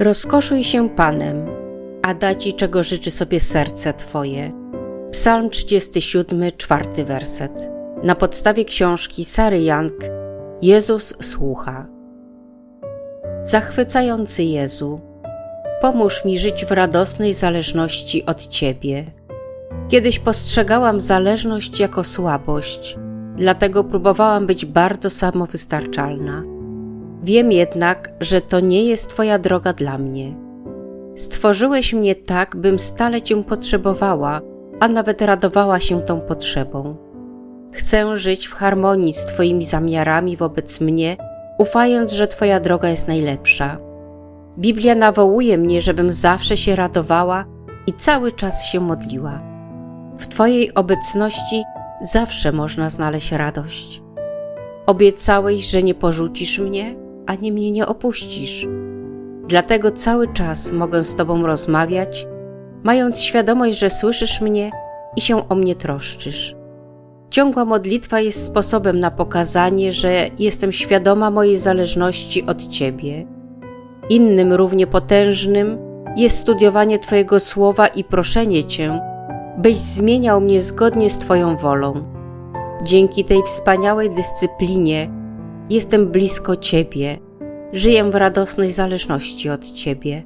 Rozkoszuj się Panem, a da ci czego życzy sobie serce Twoje. Psalm 37, czwarty werset. Na podstawie książki Sary Young Jezus słucha. Zachwycający Jezu, pomóż mi żyć w radosnej zależności od Ciebie. Kiedyś postrzegałam zależność jako słabość, dlatego próbowałam być bardzo samowystarczalna. Wiem jednak, że to nie jest Twoja droga dla mnie. Stworzyłeś mnie tak, bym stale Cię potrzebowała, a nawet radowała się tą potrzebą. Chcę żyć w harmonii z Twoimi zamiarami wobec mnie, ufając, że Twoja droga jest najlepsza. Biblia nawołuje mnie, żebym zawsze się radowała i cały czas się modliła. W Twojej obecności zawsze można znaleźć radość. Obiecałeś, że nie porzucisz mnie, ani mnie nie opuścisz. Dlatego cały czas mogę z Tobą rozmawiać, mając świadomość, że słyszysz mnie i się o mnie troszczysz. Ciągła modlitwa jest sposobem na pokazanie, że jestem świadoma mojej zależności od Ciebie. Innym równie potężnym jest studiowanie Twojego słowa i proszenie Cię, byś zmieniał mnie zgodnie z Twoją wolą. Dzięki tej wspaniałej dyscyplinie jestem blisko Ciebie, żyję w radosnej zależności od Ciebie.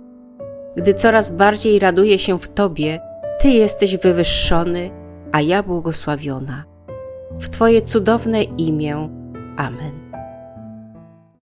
Gdy coraz bardziej raduję się w Tobie, Ty jesteś wywyższony, a ja błogosławiona. W Twoje cudowne imię. Amen.